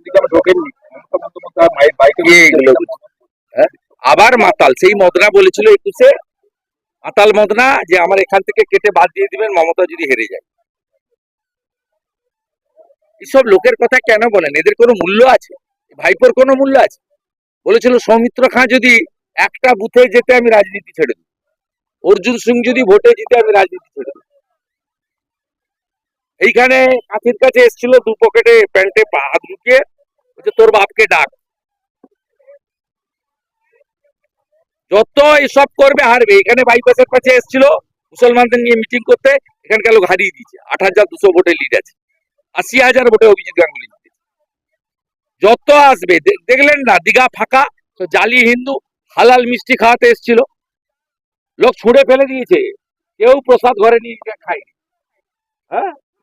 নন্দীগ্রামে ঢোকেননি মায়ের বাইকে এগুলো হ্যাঁ? আবার মাতাল সেই মদনা বলেছিল একুশে। মাতাল মদনা যে আমার এখান থেকে কেটে বাদ দিয়ে দিবেন মমতা যদি হেরে যায়। এসব লোকের কথা কেন বলেন? এদের কোনো মূল্য আছে? ভাইপোর কোনো মূল্য আছে? বলেছিল সৌমিত্র খাঁ যদি একটা বুথে যেতে আমি রাজনীতি ছেড়ে দিই অর্জুন সিং যদি ভোটে জিতে আমি রাজনীতি ছেড়ে দেব। এইখানে কাঁথির কাছে এসেছিল দু পকেটে প্যান্টে পা ঢুকিয়ে, বলছে, তোর বাপকে ডাক। যত এসব করবে, হারবে। এখানে বাইপাসের কাছে এসেছিল, মুসলমানদের নিয়ে মিটিং করতে, এখানকার লোক হারিয়ে দিয়েছে। আট হাজার দুশো ভোটে লিড আছে। আশি হাজার ভোটে অভিজিৎ গাঙ্গুলি জিতেছে যত আসবে দেখলেন না, দীঘা ফাঁকা, তো জালি হিন্দু, হালাল মিষ্টি খাওয়াতে এসেছিল। লোক ছুঁড়ে ফেলে দিয়েছে। কেউ প্রসাদ ঘরে নিয়ে খায়নি। হ্যাঁ?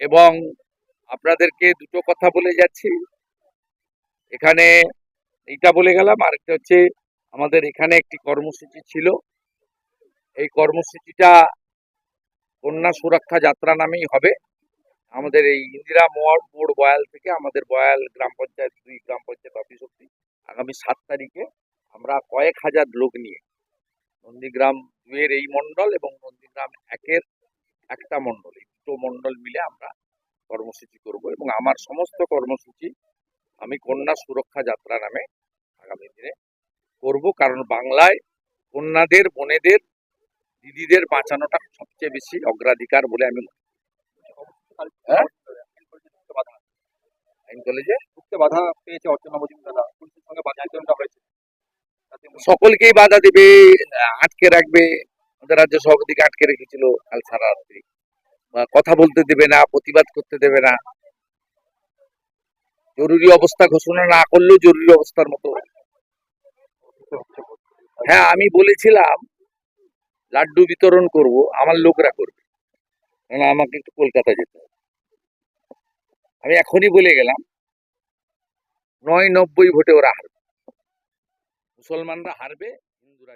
এবং আপনাদেরকে দুটো কথা বলে যাচ্ছি। এখানে এইটা বলে গেলাম, আরেকটা হচ্ছে আমাদের এখানে একটি কর্মসূচি ছিল। এই কর্মসূচিটা কন্যা সুরক্ষা যাত্রা নামেই হবে। আমাদের এই ইন্দিরা মোড় মোড় বয়াল থেকে আমাদের বয়াল গ্রাম পঞ্চায়েত দুই গ্রাম পঞ্চায়েত অফিস অব্দি আগামী সাত তারিখে আমরা কয়েক হাজার লোক নিয়ে নন্দীগ্রাম দুয়ের এই মণ্ডল এবং নন্দীগ্রাম একের একটা মণ্ডল মণ্ডল মিলে আমরা কর্মসূচি করব এবং আমার সমস্ত কর্মসূচি আমি কন্যা সুরক্ষা যাত্রা নামে আগামী দিনে করব। কারণ বাংলায় কন্যাদের বোনেদের দিদিদের বাঁচানোটা সবচেয়ে বেশি অগ্রাধিকার বলে আমি মনে হ্যাঁ? আইন কলেজে? বাধা পেয়েছে অর্চনা মজুমদার পুলিশের সঙ্গে বাধা হয়েছে। সকলকেই বাধা দেবে আটকে রাখবে। আমাদের রাজ্য সভাপতিকে আটকে রেখেছিল কাল সারা রাত্রি। কথা বলতে দেবে না, প্রতিবাদ করতে দেবে না। জরুরি অবস্থা ঘোষণা না করলেও জরুরি অবস্থার মতো। হ্যাঁ আমি বলেছিলাম, লাড্ডু বিতরণ করব, আমার লোকরা করবে। কারণ আমাকে একটু কলকাতা যেতে হবে। আমি এখনই বলে গেলাম, নয় নব্বই ভোটে ওরা হারবে। মুসলমানরা হারবে, হিন্দুরা